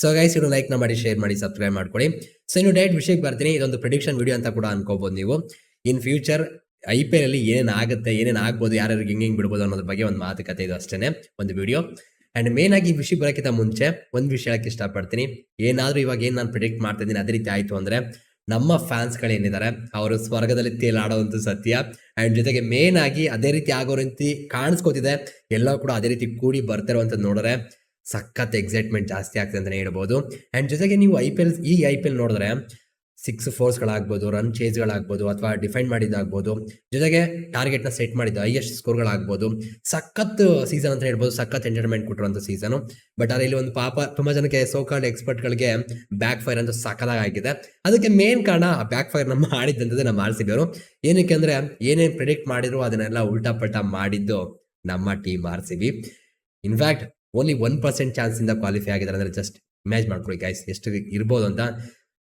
So guys ಇನ್ನು like ಮಾಡಿ share ಮಾಡಿ ಸಬ್ಸ್ಕ್ರೈಬ್ ಮಾಡ್ಕೊಳ್ಳಿ. ಸೊ ಇನ್ನು ಡೈರೆಕ್ಟ್ ವಿಷಯಕ್ಕೆ ಬರ್ತೀನಿ. ಇದೊಂದು ಪ್ರಿಡಿಕ್ಷನ್ ವಿಡಿಯೋ ಅಂತ ಕೂಡ ಅನ್ಕೋಬಹುದು ನೀವು. In future I P L ಅಲ್ಲಿ ಏನೇನು ಆಗುತ್ತೆ, ಏನೇನು ಆಗ್ಬೋದು ಯಾರ್ಯಾರು ಹಿಂಗೆ ಹಿಂಗ್ ಬಿಡ್ಬೋದು ಅನ್ನೋದ್ರ ಬಗ್ಗೆ ಒಂದು ಮಾತುಕತೆ ಇದು ಅಷ್ಟೇನೆ, ಒಂದು ವಿಡಿಯೋ ಅಂಡ್ ಮೇನ್ ಆಗಿ ಈ ವಿಷಯ ಬರೋಕ್ಕಿಂತ ಮುಂಚೆ ಒಂದು ವಿಷಯ ಹೇಳಕ್ಕೆ ಇಷ್ಟಪಡ್ತೀನಿ. ಏನಾದ್ರೂ ಇವಾಗ ಏನು ನಾನು ಪ್ರಿಡಿಕ್ಟ್ ಮಾಡ್ತಾ ಇದ್ದೀನಿ, ಅದೇ ರೀತಿ ಆಯ್ತು ಅಂದ್ರೆ ನಮ್ಮ ಫ್ಯಾನ್ಸ್ ಗಳೇನಿದ್ದಾರೆ ಅವರು ಸ್ವರ್ಗದಲ್ಲಿ ತೇಲಾಡೋವಂಥ ಸತ್ಯ. ಅಂಡ್ ಜೊತೆಗೆ ಮೇನ್ ಆಗಿ ಅದೇ ರೀತಿ ಆಗೋ ರೀತಿ ಕಾಣಿಸ್ಕೋತಿದೆ. ಎಲ್ಲ ಕೂಡ ಅದೇ ರೀತಿ ಕೂಡಿ ಬರ್ತಿರುವಂಥದ್ದು ನೋಡಿದ್ರೆ ಸಖತ್ ಎಕ್ಸೈಟ್ಮೆಂಟ್ ಜಾಸ್ತಿ ಆಗ್ತದೆ ಅಂತಲೇ ಹೇಳ್ಬೋದು. ಆ್ಯಂಡ್ ಜೊತೆಗೆ ನೀವು ಐ ಪಿ ಎಲ್ ಈ ಐ ಪಿ ಎಲ್ ನೋಡಿದ್ರೆ ಸಿಕ್ಸ್ ಫೋರ್ಸ್ಗಳಾಗ್ಬೋದು ರನ್ ಚೇಸ್ಗಳಾಗ್ಬೋದು ಅಥವಾ ಡಿಫೆಂಡ್ ಮಾಡಿದ್ದಾಗ್ಬೋದು. ಜೊತೆಗೆ ಟಾರ್ಗೆಟ್ನ ಸೆಟ್ ಮಾಡಿದ್ದು ಹೈಯೆಸ್ಟ್ ಸ್ಕೋರ್ಗಳಾಗ್ಬೋದು ಸಖತ್ ಸೀಸನ್ ಅಂತ ಹೇಳ್ಬೋದು, ಸಖತ್ ಎಂಟರ್ಟೈನ್ಮೆಂಟ್ ಕೊಟ್ಟಿರುವಂಥ ಸೀಸನು ಬಟ್ ಆದರೆ ಇಲ್ಲಿ ಒಂದು ಪಾಪ ತುಂಬ ಜನಕ್ಕೆ ಸೋಕಾಲ್ಡ್ ಎಕ್ಸ್ಪರ್ಟ್ಗಳಿಗೆ ಬ್ಯಾಕ್ ಫೈರ್ ಅಂತ ಸಕಲಾಗಿದೆ ಅದಕ್ಕೆ ಮೇನ್ ಕಾರಣ ಆ ಬ್ಯಾಕ್ ಫೈರ್ ನಮ್ಮ ಮಾಡಿದ್ದಂಥದ್ದು ನಮ್ಮ ಆರ್ ಸಿ ಬಿ ಅವರು. ಏನಕ್ಕೆ ಅಂದರೆ ಏನೇನು ಪ್ರಿಡಿಕ್ಟ್ ಮಾಡಿದ್ರು ಅದನ್ನೆಲ್ಲ ಉಲ್ಟಾ ಪಲ್ಟಾ ಮಾಡಿದ್ದು ನಮ್ಮ team R C B in fact only one percent chance ಇಂದ ಕ್ವಾಲಿಫೈ ಆಗಿದ್ದಾರೆ ಅಂದ್ರೆ ಜಸ್ಟ್ ಮ್ಯಾಚ್ ಮಾಡ್ಕೊಳ್ಳಿ ಗೈಸ್ ಎಷ್ಟು ಇರ್ಬೋದು ಅಂತ.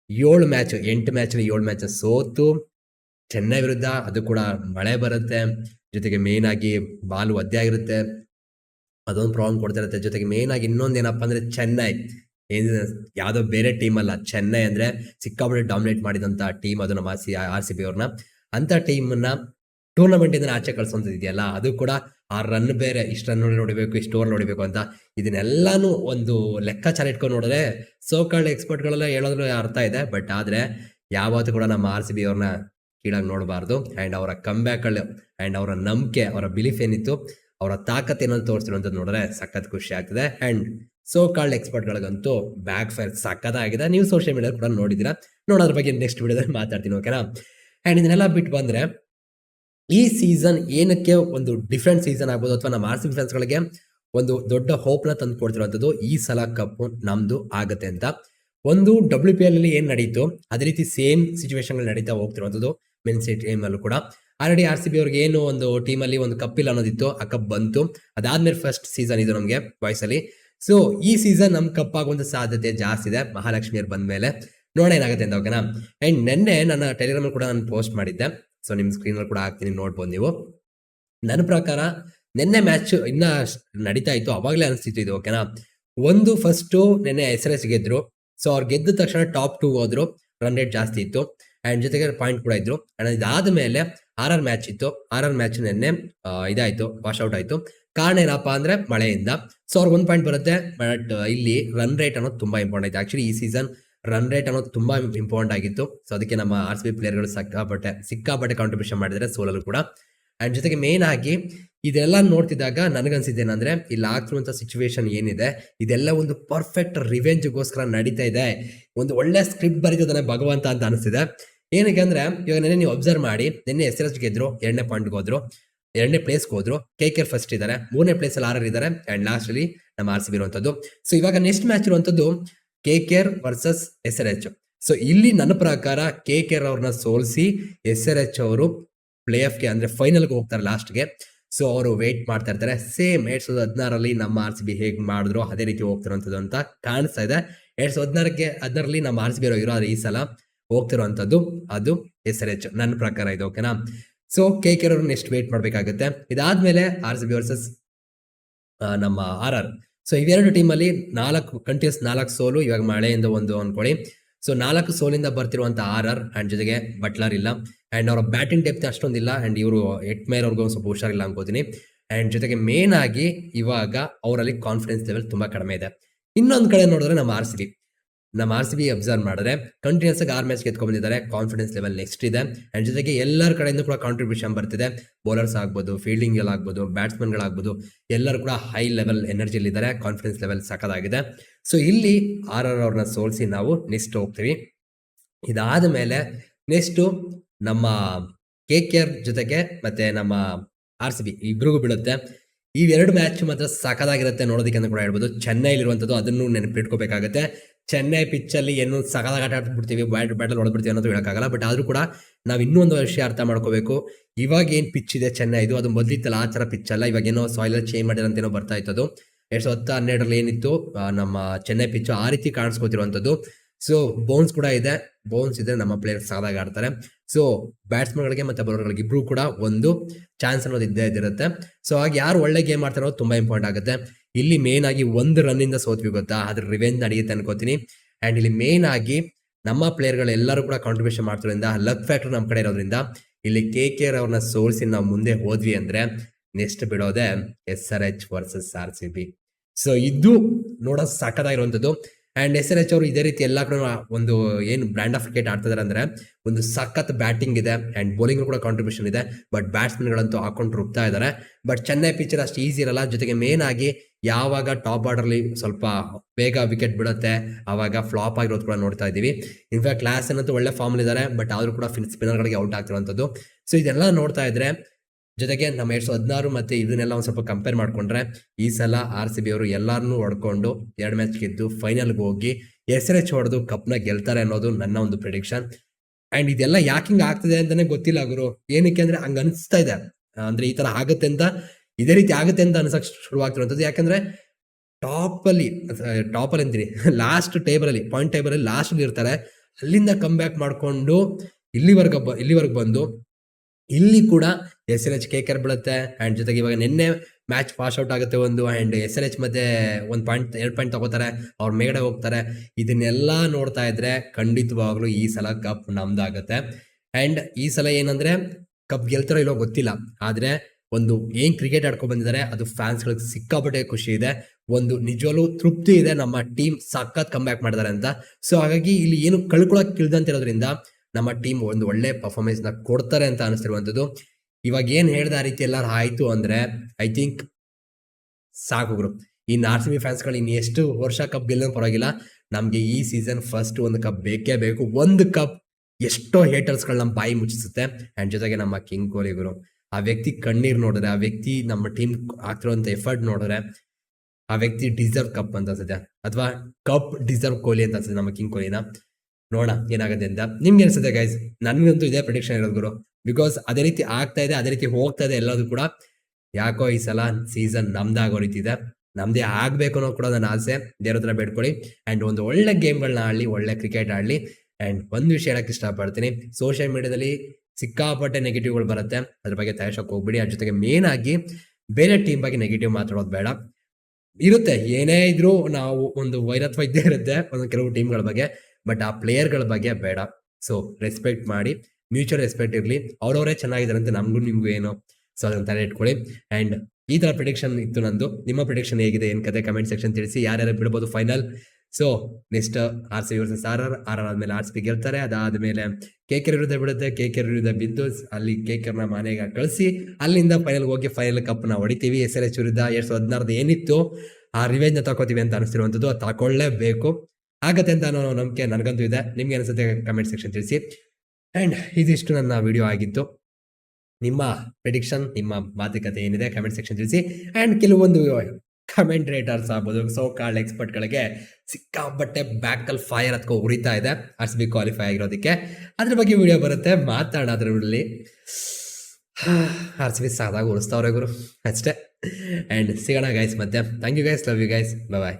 ಏಳು ಮ್ಯಾಚ್ ಎಂಟು ಮ್ಯಾಚ್ ಏಳು ಮ್ಯಾಚ್ ಸೋತು, ಚೆನ್ನೈ ವಿರುದ್ಧ ಅದು ಕೂಡ ಮಳೆ ಬರುತ್ತೆ. ಜೊತೆಗೆ ಮೇನ್ ಆಗಿ ಬಾಲು ಒದ್ದೆ ಆಗಿರುತ್ತೆ. ಅದೊಂದು ಪ್ರಾಬ್ಲಮ್ ಕೊಡ್ತಾ ಇರುತ್ತೆ ಜೊತೆಗೆ ಮೇನ್ ಆಗಿ ಇನ್ನೊಂದು ಏನಪ್ಪ ಅಂದ್ರೆ ಚೆನ್ನೈ. ಏನ್ ಯಾವುದೋ ಬೇರೆ ಟೀಮ್ ಅಲ್ಲ, ಚೆನ್ನೈ ಅಂದ್ರೆ ಸಿಕ್ಕಾಪಟ್ಟೆ ಡಾಮಿನೇಟ್ ಮಾಡಿದಂತ ಟೀಮ್ ಅದು ನಮ್ಮ ಸಿ ಆರ್ ಸಿ ಬಿ ಅವ್ರನ್ನ. ಅಂತ ಟೀಮ್ನ ಟೂರ್ನಮೆಂಟ್ ಇದನ್ನ ಆಚೆ ಕಳ್ಸೋಂಥದ್ದು ಇದೆಯಲ್ಲ, ಅದು ಕೂಡ ಆ ರನ್ ಬೇರೆ, ಇಷ್ಟು ರನ್ ನೋಡಬೇಕು, ಇಷ್ಟು ಓವರ್ ನೋಡಬೇಕು ಅಂತ ಇದನ್ನೆಲ್ಲಾನು ಒಂದು ಲೆಕ್ಕಾಚಾರ ಇಟ್ಕೊಂಡು ನೋಡಿದ್ರೆ ಸೋಕಾಲ್ಡ್ ಎಕ್ಸ್ಪರ್ಟ್ಗಳೆಲ್ಲ ಹೇಳೋದ್ರೂ ಅರ್ಥ ಇದೆ ಬಟ್ ಆದ್ರೆ ಯಾವತ್ತೂ ಕೂಡ ನಮ್ಮ ಆರ್ ಸಿ ಬಿ ಅವ್ರನ್ನ ಕೀಳಾಗಿ ನೋಡಬಾರ್ದು. ಅಂಡ್ ಅವರ ಕಂಬ್ಯಾಕ್ಗಳು ಅಂಡ್ ಅವರ ನಂಬಿಕೆ, ಅವರ ಬಿಲೀಫ್ ಏನಿತ್ತು, ಅವರ ತಾಕತ್ ಏನಂತ ತೋರಿಸಿರುವಂಥದ್ದು ನೋಡಿದ್ರೆ ಸಖತ್ ಖುಷಿ ಆಗ್ತದೆ. ಅಂಡ್ ಸೋ ಕಾಲ್ಡ್ ಎಕ್ಸ್ಪರ್ಟ್ಗಳಿಗಂತೂ ಬ್ಯಾಕ್ ಫೈರ್ ಸಖತ್ತಾಗಿದೆ. ನೀವು ಸೋಷಿಯಲ್ ಮೀಡಿಯಾ ಕೂಡ ನೋಡಿದ್ದೀರಾ? ನೋಡೋದ್ರ ಬಗ್ಗೆ ನೆಕ್ಸ್ಟ್ ವಿಡಿಯೋದಲ್ಲಿ ಮಾತಾಡ್ತೀನಿ ಓಕೆನಾ ಅಂಡ್ ಇದನ್ನೆಲ್ಲ ಬಿಟ್ಟು ಬಂದ್ರೆ ಈ ಸೀಸನ್ ಏನಕ್ಕೆ ಒಂದು ಡಿಫ್ರೆಂಟ್ ಸೀಸನ್ ಆಗ್ಬೋದು ಅಥವಾ ನಮ್ಮ ಆರ್ ಸಿ ಫ್ಯಾನ್ಸ್ಗಳಿಗೆ ಒಂದು ದೊಡ್ಡ ಹೋಪ್ನ ತಂದು ಕೊಡ್ತಿರುವಂಥದ್ದು ಈ ಸಲ ಕಪ್ಪು ನಮ್ದು ಆಗುತ್ತೆ ಅಂತ. ಒಂದು ಡಬ್ಲ್ಯೂ ಪಿ ಎಲ್ ಅಲ್ಲಿ ಏನು ನಡೀತು ಅದೇ ರೀತಿ ಸೇಮ್ ಸಿಚುವೇಶನ್ಗಳು ನಡೀತಾ ಹೋಗ್ತಿರುವಂಥದ್ದು ಮೆನ್ಸ್ ಟೀಮ್ ಅಲ್ಲೂ ಕೂಡ. ಆಲ್ರೆಡಿ ಆರ್ ಸಿ ಬಿ ಅವ್ರಿಗೆ ಏನು ಒಂದು ಟೀಮ್ ಅಲ್ಲಿ ಒಂದು ಕಪ್ ಇಲ್ಲ ಅನ್ನೋದಿತ್ತು, ಆ ಕಪ್ ಬಂತು. ಅದಾದ್ಮೇಲೆ ಫಸ್ಟ್ ಸೀಸನ್ ಇದು ನಮಗೆ ವಾಯ್ಸಲ್ಲಿ ಸೊ ಈ ಸೀಸನ್ ನಮ್ ಕಪ್ ಆಗುವಂತ ಸಾಧ್ಯತೆ ಜಾಸ್ತಿ ಇದೆ. ಮಹಾಲಕ್ಷ್ಮಿಯವ್ರು ಬಂದ ಮೇಲೆ ನೋಡೋಣ ಏನಾಗುತ್ತೆ ಅಂತ ಓಕೆನಾ ಅಂಡ್ ನಿನ್ನೆ ನನ್ನ ಟೆಲಿಗ್ರಾಮ್ ಕೂಡ ನಾನು ಪೋಸ್ಟ್ ಮಾಡಿದ್ದೆ. ಸೊ ನಿಮ್ಮ ಸ್ಕ್ರೀನ್ ಅಲ್ಲಿ ಕೂಡ ಹಾಕ್ತೀನಿ, ನೋಡ್ಬೋದು ನೀವು. ನನ್ನ ಪ್ರಕಾರ ನಿನ್ನೆ ಮ್ಯಾಚ್ ಇನ್ನ ನಡೀತಾ ಇತ್ತು, ಅವಾಗಲೇ ಅನಿಸ್ತಿತ್ತು ಇದು ಓಕೆನಾ ಒಂದು ಫಸ್ಟ್ ನಿನ್ನೆ ಎಸ್ ಎಸ್ ಗೆದ್ರು. ಸೊ ಅವ್ರು ಗೆದ್ದ ತಕ್ಷಣ ಟಾಪ್ ಟೂ ಹೋದ್ರು ರನ್ ರೇಟ್ ಜಾಸ್ತಿ ಇತ್ತು. ಅಂಡ್ ಜೊತೆಗೆ ಪಾಯಿಂಟ್ ಕೂಡ ಇದ್ರು. ಅಂಡ್ ಇದಾದ್ಮೇಲೆ ಆರ್ ಆರ್ ಮ್ಯಾಚ್ ಇತ್ತು. ಆರ್ ಆರ್ ಮ್ಯಾಚ್ ನಿನ್ನೆ ಇದಾಯಿತು ವಾಶ್ ಔಟ್ ಆಯ್ತು. ಕಾರಣ ಏನಪ್ಪಾ ಅಂದ್ರೆ ಮಳೆಯಿಂದ. ಸೊ ಅವ್ರಿಗೆ ಒಂದು ಪಾಯಿಂಟ್ ಬರುತ್ತೆ ಬಟ್ ಇಲ್ಲಿ ರನ್ ರೇಟ್ ಅನ್ನೋದು ತುಂಬಾ ಇಂಪಾರ್ಟೆಂಟ್ ಆಯ್ತು. ಆಕ್ಚುಲಿ ಈ ಸೀಸನ್ ರನ್ ರೇಟ್ ಅನ್ನೋದು ತುಂಬಾ ಇಂಪಾರ್ಟೆಂಟ್ ಆಗಿತ್ತು. ಸೊ ಅದಕ್ಕೆ ನಮ್ಮ ಆರ್ ಸಿ ಬಿ ಪ್ಲೇಯರ್ಗಳು ಸಿಕ್ಕಾಪಟ್ಟೆ ಸಿಕ್ಕಾಪಟ್ಟೆ ಕಾಂಟ್ರಿಬ್ಯೂಷನ್ ಮಾಡಿದ್ದಾರೆ ಸೋಲಲ್ಲೂ ಕೂಡ. ಅಂಡ್ ಜೊತೆಗೆ ಮೇನ್ ಆಗಿ ಇದೆಲ್ಲ ನೋಡ್ತಿದ್ದಾಗ ನನಗನ್ಸಿದ್ದೇನಂದ್ರೆ ಇಲ್ಲಿ ಆಗ್ತಿರುವಂತಹ ಸಿಚುವೇಶನ್ ಏನಿದೆ, ಇದೆಲ್ಲ ಒಂದು ಪರ್ಫೆಕ್ಟ್ ರಿವೆಂಜ್ಗೋಸ್ಕರ ನಡೀತಾ ಇದೆ. ಒಂದು ಒಳ್ಳೆ ಸ್ಕ್ರಿಪ್ಟ್ ಬರೀತದಾನೆ ಭಗವಂತ ಅಂತ ಅನಿಸ್ತಿದೆ. ಏನಕ್ಕೆ ಅಂದ್ರೆ, ಇವಾಗ ನೆನ್ನೆ ನೀವು ಅಬ್ಸರ್ವ್ ಮಾಡಿ, ನಿನ್ನೆ ಎಸ್ ಎಸ್ ಗೆದ್ರು, ಎರಡನೇ ಪಾಯಿಂಟ್ಗೆ ಹೋದ್ರು, ಎರಡನೇ ಪ್ಲೇಸ್ಗೆ ಹೋದ್ರು ಕೆ ಕೆ ಫಸ್ಟ್ ಇದ್ದಾರೆ, ಮೂರನೇ ಪ್ಲೇಸ್ ಅಲ್ಲಿ ಆರ್ ಇದ್ದಾರೆ ಅಂಡ್ ಲಾಸ್ಟ್ ಅಲ್ಲಿ ನಮ್ಮ ಆರ್ ಸಿ ಬಿ ಇರುವಂಥದ್ದು. ಸೊ ಇವಾಗ ನೆಕ್ಸ್ಟ್ ಮ್ಯಾಚ್ ಇರುವಂತದ್ದು K K R versus S R H so ಇಲ್ಲಿ ನನ್ನ ಪ್ರಕಾರ ಕೆ ಕೆರ್ ಅವ್ರನ್ನ ಸೋಲಿಸಿ ಎಸ್ ಆರ್ ಎಚ್ ಅವರು ಪ್ಲೇ ಆಫ್ಗೆ ಅಂದ್ರೆ ಫೈನಲ್ಗೆ ಹೋಗ್ತಾರೆ ಲಾಸ್ಟ್ಗೆ ಸೊ ಅವರು ವೇಟ್ ಮಾಡ್ತಾ ಇರ್ತಾರೆ. ಸೇಮ್ ಎರಡ್ ಸಾವಿರದ ಹದಿನಾರಲ್ಲಿ ನಮ್ಮ ಆರ್ ಸಿ ಬಿ ಹೇಗ್ ಮಾಡಿದ್ರು, ಅದೇ ರೀತಿ ಹೋಗ್ತಿರುವಂತದ್ದು ಅಂತ ಕಾಣಿಸ್ತಾ ಇದೆ. ಎರಡ್ ಸಾವಿರದ ಹದಿನಾರಕ್ಕೆ ಹದಿನಾರಲ್ಲಿ ನಮ್ಮ ಆರ್ ಸಿ ಬಿ ಇರೋ ಈ ಸಲ ಹೋಗ್ತಿರುವಂತದ್ದು ಅದು ಎಸ್ ಆರ್ ಎಚ್ ನನ್ನ ಪ್ರಕಾರ ಇದು ಓಕೆನಾ ಸೊ ಕೆ ಕೆ ಅವ್ರನ್ನ ನೆಕ್ಸ್ಟ್ ವೇಟ್ ಮಾಡ್ಬೇಕಾಗುತ್ತೆ. ಇದಾದ್ಮೇಲೆ ಆರ್ ಸಿ ಬಿ ವರ್ಸಸ್ ನಮ್ಮ ಆರ್ ಆರ್ ಸೊ ಇವೆರಡು ಟೀಮಲ್ಲಿ ನಾಲ್ಕು ಕಂಟಿನ್ಯೂಸ್ ನಾಲ್ಕು ಸೋಲು, ಇವಾಗ ಮಳೆಯಿಂದ ಒಂದು ಅನ್ಕೊಳ್ಳಿ. ಸೊ ನಾಲ್ಕು ಸೋಲಿಂದ ಬರ್ತಿರುವಂತ ಆರ್ ಆರ್ ಅಂಡ್ ಜೊತೆಗೆ ಬಟ್ಲರ್ ಇಲ್ಲ. ಅಂಡ್ ಅವರ ಬ್ಯಾಟಿಂಗ್ ಡೆಪ್ತ್ ಅಷ್ಟೊಂದಿಲ್ಲ. ಅಂಡ್ ಇವರು ಎಟ್ ಮೇರ್ ಅವ್ರಿಗೂ ಸ್ವಲ್ಪ ಹುಷಾರಿಲ್ಲ ಅನ್ಕೋತೀನಿ. ಅಂಡ್ ಜೊತೆಗೆ ಮೇನ್ ಆಗಿ ಇವಾಗ ಅವರಲ್ಲಿ ಕಾನ್ಫಿಡೆನ್ಸ್ ಲೆವೆಲ್ ತುಂಬಾ ಕಡಿಮೆ ಇದೆ. ಇನ್ನೊಂದು ಕಡೆ ನೋಡಿದ್ರೆ ನಮ್ಮ ಆರ್ ಸಿ ನಮ್ಮ ಆರ್ ಸಿ ಬಿ ಅಬ್ಸರ್ವ್ ಮಾಡಿದ್ರೆ ಕಂಟಿನ್ಯೂಸ್ ಆಗಿ ಆರ್ ಮ್ಯಾಚ್ ಗೆದ್ಕೊಂಡು ಬಂದಿದ್ದಾರೆ ಕಾನ್ಫಿಡೆನ್ಸ್ ಲೆವೆಲ್ ನೆಕ್ಸ್ಟ್ ಇದೆ. ಅಂಡ್ ಜೊತೆಗೆ ಎಲ್ಲರ ಕಡೆಯಿಂದ ಕೂಡ ಕಾಂಟ್ರಿಬ್ಯೂಷನ್ ಬರ್ತಿದೆ. ಬೌಲರ್ಸ್ ಆಗ್ಬೋದು ಫೀಲ್ಡಿಂಗ್ ಆಗ್ಬೋದು ಬ್ಯಾಟ್ಸ್ಮನ್ ಗಳಾಗ್ಬೋದು, ಎಲ್ಲರೂ ಕೂಡ ಹೈ ಲೆವೆಲ್ ಎನರ್ಜಿಯಲ್ಲಿ ಇದ್ದಾರೆ. ಕಾನ್ಫಿಡೆನ್ಸ್ ಲೆವೆಲ್ ಸಖತ್ತಾಗಿದೆ. ಸೊ ಇಲ್ಲಿ ಆರ್ ಆರ್ ಅವ್ರನ್ನ ಸೋಲಿಸಿ ನಾವು ನೆಕ್ಸ್ಟ್ ಹೋಗ್ತೀವಿ. ಇದಾದ ಮೇಲೆ ನೆಕ್ಸ್ಟ್ ನಮ್ಮ ಕೆ ಕೆ ಆರ್ ಜೊತೆಗೆ ಮತ್ತೆ ನಮ್ಮ ಆರ್ ಸಿ ಬಿ ಇಬ್ರಿಗೂ ಬೀಳುತ್ತೆ. ಇವೆರಡು ಮ್ಯಾಚ್ ಮಾತ್ರ ಸಖತ್ತಾಗಿರುತ್ತೆ ನೋಡೋದಕ್ಕೆ ಅಂತ ಕೂಡ ಹೇಳ್ಬೋದು. ಚೆನ್ನೈಲಿರುವಂಥದ್ದು ಅದನ್ನು ನೆನಪಿಟ್ಕೋಬೇಕಾಗುತ್ತೆ. ಚೆನ್ನೈ ಪಿಚ್ಚಲ್ಲಿ ಏನು ಸಖತ್ತಾಗಿ ಆಟ ಆಡ್ಬಿಡ್ತೀವಿ ಬ್ಯಾಟ್ ಬ್ಯಾಟಲ್ ಹೊಡೆದ್ಬಿಡ್ತೀವಿ ಅನ್ನೋದು ಹೇಳೋಕ್ಕಾಗಲ್ಲ. ಬಟ್ ಆದ್ರೂ ಕೂಡ ನಾವು ಇನ್ನೂ ಒಂದು ವಿಷಯ ಅರ್ಥ ಮಾಡ್ಕೋಬೇಕು. ಇವಾಗ ಏನು ಪಿಚ್ ಇದೆ ಚೆನ್ನೈದು ಅದು ಮೊದಲಿತ್ತಲ್ಲ ಆ ತರ ಪಿಚ್ ಅಲ್ಲ. ಇವಾಗ ಏನೋ ಸಾಯಿಲ್ ಚೇಂಜ್ ಮಾಡಿರೋ ಏನೋ ಬರ್ತಾ ಇತ್ತು ಎರಡ್ ಸಾವಿರದ ಹನ್ನೆರಡರಲ್ಲಿ ಏನಿತ್ತು? ನಮ್ಮ ಚೆನ್ನೈ ಪಿಚ್ ಆ ರೀತಿ ಕಾಣಿಸ್ಕೊತಿರುವಂಥದ್ದು. ಸೊ ಬೌನ್ಸ್ ಕೂಡ ಇದೆ. ಬೌನ್ಸ್ ಇದ್ರೆ ನಮ್ಮ ಪ್ಲೇಯರ್ಸ್ ಸಾದಾಗ ಆಡ್ತಾರೆ. ಸೊ ಬ್ಯಾಟ್ಸ್ಮನ್ಗಳಿಗೆ ಮತ್ತೆ ಬೌಲರ್ಗಳಿಗೆ ಇಬ್ರು ಕೂಡ ಒಂದು ಚಾನ್ಸ್ ಅನ್ನೋದು ಇದ್ದೇ ಇದಿರುತ್ತೆ ಸೊ ಹಾಗೆ ಯಾರು ಒಳ್ಳೆ ಗೇಮ್ ಆಡ್ತಾರೋ ತುಂಬಾ ಇಂಪಾರ್ಟೆಂಟ್ ಆಗುತ್ತೆ. ಇಲ್ಲಿ ಮೇನ್ ಆಗಿ ಒಂದು ರನ್ ಇಂದ ಸೋತ್ವಿ ಗೊತ್ತಾ? ಅದ್ರ ರಿವೆಂಜ್ ನಡೆಯುತ್ತೆ ಅನ್ಕೋತೀನಿ. ಅಂಡ್ ಇಲ್ಲಿ ಮೇನ್ ಆಗಿ ನಮ್ಮ ಪ್ಲೇಯರ್ಗಳು ಎಲ್ಲರೂ ಕೂಡ ಕಾಂಟ್ರಿಬ್ಯೂಷನ್ ಮಾಡ್ತಿರೋದ್ರಿಂದ ಲಕ್ ಫ್ಯಾಕ್ಟರ್ ನಮ್ಮ ಕಡೆ ಇರೋದ್ರಿಂದ, ಇಲ್ಲಿ ಕೆ ಕೆ ಆರ್ ಅವ್ರನ್ನ ಸೋಲಿಸಿ ನಾವು ಮುಂದೆ ಹೋದ್ವಿ ಅಂದ್ರೆ next ಬಿಡೋದೆ S R H versus R C B so ಇದು ನೋಡೋ ಸಖತ್ತಾಗಿರುವಂಥದ್ದು. ಅಂಡ್ ಎಸ್ ಎನ್ ಎಚ್ ಅವರು ಇದೇ ರೀತಿ ಎಲ್ಲ ಕಡೆ, ಒಂದು ಏನು ಬ್ರ್ಯಾಂಡ್ ಆಫ್ ಕ್ರಿಕೆಟ್ ಆಡ್ತಿದ್ದಾರೆ ಅಂದರೆ, ಒಂದು ಸಖತ್ ಬ್ಯಾಟಿಂಗ್ ಇದೆ ಆ್ಯಂಡ್ ಬೌಲಿಂಗ್ ಕೂಡ ಕಾಂಟ್ರಿಬ್ಯೂಷನ್ ಇದೆ. ಬಟ್ ಬ್ಯಾಟ್ಸ್ಮನ್ಗಳಂತೂ ಹಾಕೊಂಡು ರುಬ್ತಾ ಇದ್ದಾರೆ ಬಟ್ ಚೆನ್ನೈ ಪಿಚರ್ ಅಷ್ಟು ಈಸಿ ಇರಲ್ಲ. ಜೊತೆಗೆ ಮೇನ್ ಆಗಿ ಯಾವಾಗ ಟಾಪ್ ಆರ್ಡರ್ಲಿ ಸ್ವಲ್ಪ ಬೇಗ ವಿಕೆಟ್ ಬಿಡುತ್ತೆ ಆವಾಗ ಫ್ಲಾಪ್ ಆಗಿರೋದು ಕೂಡ ನೋಡ್ತಾ ಇದ್ದೀವಿ. ಇನ್ಫ್ಯಾಕ್ಟ್ ಕ್ಲಾಸ್ ಅನ್ನಂತೂ ಒಳ್ಳೆ ಫಾರ್ಮ್ ಇದ್ದಾರೆ ಬಟ್ ಆದರೂ ಕೂಡ ಸ್ಪಿನ್ನರ್ಗಳಿಗೆ ಔಟ್ ಆಗ್ತಿರುವಂಥದ್ದು ಸೊ ಇದೆಲ್ಲ ನೋಡ್ತಾ ಇದ್ರೆ ಜೊತೆಗೆ ನಮ್ಮ ಎರಡ್ ಸಾವಿರದ ಹದಿನಾರು ಮತ್ತೆ ಇದನ್ನೆಲ್ಲ ಒಂದು ಸ್ವಲ್ಪ ಕಂಪೇರ್ ಮಾಡ್ಕೊಂಡ್ರೆ, ಈ ಸಲ ಆರ್ ಸಿ ಬಿ ಅವರು ಎಲ್ಲಾರನ್ನೂ ಹೊಡ್ಕೊಂಡು ಎರಡು ಮ್ಯಾಚ್ ಗೆದ್ದು ಫೈನಲ್ಗೆ ಹೋಗಿ ಹೆಚ್ಚು ಹೊಡೆದು ಕಪ್ನ ಗೆಲ್ತಾರೆ ಅನ್ನೋದು ನನ್ನ ಒಂದು ಪ್ರಿಡಿಕ್ಷನ್ ಅಂಡ್ ಇದೆಲ್ಲ ಯಾಕೆ ಹಿಂಗೆ ಆಗ್ತದೆ ಅಂತಾನೆ ಗೊತ್ತಿಲ್ಲ ಗುರು. ಏನಕ್ಕೆ ಅಂದ್ರೆ ಹಂಗ ಅನಿಸ್ತಾ ಇದೆ. ಅಂದ್ರೆ ಈ ತರ ಆಗುತ್ತೆ ಅಂತ, ಇದೇ ರೀತಿ ಆಗುತ್ತೆ ಅಂತ ಅನ್ಸಕ್ ಶುರುವಾಗ್ತಿರುವಂಥದ್ದು. ಯಾಕಂದ್ರೆ ಟಾಪ್ ಅಲ್ಲಿ ಟಾಪ್ ಅಲ್ಲಿ ಅಂತೀನಿ. ಲಾಸ್ಟ್ ಟೇಬಲ್ ಅಲ್ಲಿ ಪಾಯಿಂಟ್ ಟೇಬಲ್ ಅಲ್ಲಿ ಲಾಸ್ಟ್ ಇರ್ತಾರೆ. ಅಲ್ಲಿಂದ ಕಮ್ ಬ್ಯಾಕ್ ಮಾಡ್ಕೊಂಡು ಇಲ್ಲಿವರೆಗೆ ಬ, ಇಲ್ಲಿವರೆಗೆ ಬಂದು ಇಲ್ಲಿ ಕೂಡ ಎಸ್ ಎನ್ ಎಚ್ ಕೇಕರ್ ಬೀಳುತ್ತೆ. ಅಂಡ್ ಜೊತೆಗೆ ಇವಾಗ ನಿನ್ನೆ ಮ್ಯಾಚ್ ಪಾಸ್ ಔಟ್ ಆಗುತ್ತೆ ಒಂದು ಅಂಡ್ ಎಸ್ ಎಲ್ ಎಚ್ ಮತ್ತೆ ಒಂದು ಪಾಯಿಂಟ್ ಎರಡು ಪಾಯಿಂಟ್ ತಗೋತಾರೆ. ಅವ್ರ ಮೇಗಡೆ ಹೋಗ್ತಾರೆ. ಇದನ್ನೆಲ್ಲ ನೋಡ್ತಾ ಇದ್ರೆ ಖಂಡಿತವಾಗ್ಲೂ ಈ ಸಲ ಕಪ್ ನಮ್ದಾಗತ್ತೆ. ಅಂಡ್ ಈ ಸಲ ಏನಂದ್ರೆ ಕಪ್ ಗೆಲ್ತಾರೋ ಇಲ್ಲೋ ಗೊತ್ತಿಲ್ಲ. ಆದ್ರೆ ಒಂದು ಏನ್ ಕ್ರಿಕೆಟ್ ಆಡ್ಕೊ ಬಂದಿದ್ದಾರೆ, ಅದು ಫ್ಯಾನ್ಸ್ಗಳಿಗೆ ಸಿಕ್ಕಾಪಟ್ಟೆ ಖುಷಿ ಇದೆ. ಒಂದು ನಿಜವಲ್ಲೂ ತೃಪ್ತಿ ಇದೆ ನಮ್ಮ ಟೀಮ್ ಸಖತ್ ಕಮ್ ಬ್ಯಾಕ್ ಮಾಡಿದ್ದಾರೆ ಅಂತ. ಸೊ ಹಾಗಾಗಿ ಇಲ್ಲಿ ಏನು ಕಳ್ಕೊಳಕ್ ಇರೋದ್ರಿಂದ ನಮ್ಮ ಟೀಮ್ ಒಂದು ಒಳ್ಳೆ ಪರ್ಫಾರ್ಮೆನ್ಸ್ನ ಕೊಡ್ತಾರೆ ಅಂತ ಅನಿಸ್ತಿರುವಂಥದ್ದು. ಇವಾಗ ಏನ್ ಹೇಳ್ದ ರೀತಿ ಎಲ್ಲಾರು ಆಯ್ತು ಅಂದ್ರೆ ಐ ಥಿಂಕ್ ಸಾಕು ಗುರು. ಆರ್ ಸಿ ಫ್ಯಾನ್ಸ್ಗಳು ಇನ್ನು ಎಷ್ಟು ವರ್ಷ ಕಪ್ ಗೆಲ್ಲೋ ಪರವಾಗಿಲ್ಲ. ನಮಗೆ ಈ ಸೀಸನ್ ಫಸ್ಟ್ ಒಂದು ಕಪ್ ಬೇಕೇ ಬೇಕು. ಒಂದು ಕಪ್ ಎಷ್ಟೋ ಹೇಟರ್ಸ್ಗಳು ನಮ್ಮ ಬಾಯಿ ಮುಚ್ಚಿಸುತ್ತೆ. ಅಂಡ್ ಜೊತೆಗೆ ನಮ್ಮ ಕಿಂಗ್ ಕೊಹ್ಲಿ ಗುರು. ಆ ವ್ಯಕ್ತಿ ಕಣ್ಣೀರ್ ನೋಡಿದ್ರೆ, ಆ ವ್ಯಕ್ತಿ ನಮ್ಮ ಟೀಮ್ ಆಗ್ತಿರೋಂಥ ಎಫರ್ಟ್ ನೋಡಿದ್ರೆ, ಆ ವ್ಯಕ್ತಿ ಡಿಸರ್ವ್ ಕಪ್ ಅಂತ ಅನ್ಸುತ್ತೆ. ಅಥವಾ ಕಪ್ ಡಿಸರ್ವ್ ಕೊಹ್ಲಿ ಅಂತ ಅನ್ಸುತ್ತೆ ನಮ್ಮ ಕಿಂಗ್ ಕೊಹ್ಲಿನ. ನೋಡೋಣ, ಏನಾಗುತ್ತೆ ಅಂತ. ನಿಮ್ಗೆ ಅನ್ಸುತ್ತೆ ಗೈಸ್ ನನಗಂತೂ ಇದೇ ಪ್ರಿಡಿಕ್ಷನ್ ಇರೋದು ಗುರು. ಬಿಕಾಸ್ ಅದೇ ರೀತಿ ಆಗ್ತಾ ಇದೆ, ಅದೇ ರೀತಿ ಹೋಗ್ತಾ ಇದೆ ಎಲ್ಲದೂ ಕೂಡ. ಯಾಕೋ ಈ ಸಲ ಸೀಸನ್ ನಮ್ದಾಗೋ ರೀತಿ ಇದೆ ನಮ್ದೇ ಆಗ್ಬೇಕು ಅನ್ನೋ ಕೂಡ ನನ್ನ ಆಸೆ. ದೇವ್ರ ಹತ್ರ ಬೇಡ್ಕೊಳ್ಳಿ. ಅಂಡ್ ಒಂದು ಒಳ್ಳೆ ಗೇಮ್ಗಳನ್ನ ಆಡಲಿ, ಒಳ್ಳೆ ಕ್ರಿಕೆಟ್ ಆಡಲಿ. ಅಂಡ್ ಒಂದು ವಿಷಯ ಹೇಳಕ್ ಇಷ್ಟಪಡ್ತೀನಿ. ಸೋಷಿಯಲ್ ಮೀಡಿಯಾದಲ್ಲಿ ಸಿಕ್ಕಾಪಟ್ಟೆ ನೆಗೆಟಿವ್ಗಳು ಬರುತ್ತೆ. ಅದ್ರ ಬಗ್ಗೆ ತಯಾರಿಸೋಕೆ ಹೋಗ್ಬಿಡಿ. ಅದ್ರ ಜೊತೆಗೆ ಮೇನ್ ಆಗಿ ಬೇರೆ ಟೀಮ್ ಬಗ್ಗೆ ನೆಗೆಟಿವ್ ಮಾತಾಡೋದು ಬೇಡ. ಇರುತ್ತೆ. ಏನೇ ಇದ್ರೂ ನಾವು ಒಂದು ವೈರತ್ವ ಇದ್ದೇ ಇರುತ್ತೆ. ಒಂದು ಕೆಲವು ಟೀಮ್ಗಳ ಬಗ್ಗೆ. ಬಟ್ ಆ ಪ್ಲೇಯರ್ಗಳ ಬಗ್ಗೆ ಬೇಡ. ಸೊ ರೆಸ್ಪೆಕ್ಟ್ ಮಾಡಿ ಮ್ಯೂಚುವಲ್ ರೆಸ್ಪೆಕ್ಟ್ ಇರಲಿ. ಅವ್ರವರೇ ಚೆನ್ನಾಗಿದ್ದಾರೆ ಅಂತ ನಮಗೂ ನಿಮ್ಗೂ ಏನು ಸೊ ಅದನ್ನು ತಲೆ ಇಟ್ಕೊಳ್ಳಿ. ಆ್ಯಂಡ್ ಈ ತರ ಪ್ರಿಡಿಕ್ಷನ್ ಇತ್ತು ನಂದು. ನಿಮ್ಮ ಪ್ರಿಡಿಕ್ಷನ್ ಹೇಗಿದೆ? ಏನು ಕತೆ? ಕಮೆಂಟ್ ಸೆಕ್ಷನ್ ತಿಳಿಸಿ. ಯಾರ್ಯಾರು ಬಿಡ್ಬೋದು final so next R C versus R R R R ಆದ್ಮೇಲೆ ಆರ್ ಸಿ ಗೆಲ್ತಾರೆ. ಅದಾದ್ಮೇಲೆ ಕೆರ್ ವಿರುದ್ಧ ಬಿಡುತ್ತೆ. ಕೆ ಕೆರ್ ವಿರುದ್ಧ ಬಿದ್ದು ಅಲ್ಲಿ ಕೆ ಕೆರ್ನ ಮನೆಗೆ ಕಳಿಸಿ, ಅಲ್ಲಿಂದ ಫೈನಲ್ ಹೋಗಿ ಫೈನಲ್ ಕಪ್ನ ಹೊಡಿತೀವಿ. ಎಸ್ ಎಲ್ ಎಚ್ ವಿರುದ್ಧ ಎರಡ್ ಸಾವಿರದ ಹದಿನಾರದ ಏನಿತ್ತು? ಆ ರಿವೆಂಜ್ ತಗೋತೀವಿ ಅಂತ ಅನಿಸ್ತಿರುವಂಥದ್ದು ಅದು ತಗೊಳ್ಳೇಬೇಕು ಆಗತ್ತೆ ಅಂತ ಅನ್ನೋ ನಂಬಿಕೆ ನನಗಂತೂ ಇದೆ. ನಿಮ್ಗೆ ಅನಿಸುತ್ತೆ ಕಮೆಂಟ್ ಸೆಕ್ಷನ್ ತಿಳಿಸಿ. ಅಂಡ್ ಇದಿಷ್ಟು ನನ್ನ ವಿಡಿಯೋ ಆಗಿತ್ತು. ನಿಮ್ಮ ಪ್ರೆಡಿಕ್ಷನ್ ನಿಮ್ಮ ಮಾತುಕತೆ ಏನಿದೆ ಕಮೆಂಟ್ ಸೆಕ್ಷನ್ ತಿಳಿಸಿ. ಅಂಡ್ ಕೆಲವೊಂದು ಕಮೆಂಟ್ ರೇಟರ್ಸ್ ಆಗ್ಬೋದು ಸೋ ಕಾಲ್ಡ್ ಎಕ್ಸ್ಪರ್ಟ್ಗಳಿಗೆ ಸಿಕ್ಕಾಪಟ್ಟೆ ಬ್ಯಾಕಲ್ ಫೈರ್ ಹತ್ಕೊ ಉರಿತಾ ಇದೆ. ಆರ್ ಸಿ ಬಿ ಕ್ವಾಲಿಫೈ ಆಗಿರೋದಕ್ಕೆ. ಅದ್ರ ಬಗ್ಗೆ ವಿಡಿಯೋ ಬರುತ್ತೆ. ಮಾತಾಡೋಣ ಅದ್ರಲ್ಲಿ ಆರ್ ಸಿ ಬಿ ಸಾದಾಗ ಉಳಿಸ್ತಾವ್ರೆ ಗುರು. ಅಷ್ಟೇ. ಆ್ಯಂಡ್ ಸಿಗೋಣ ಗೈಸ್ ಮತ್ತೆ thank you guys love you guys bye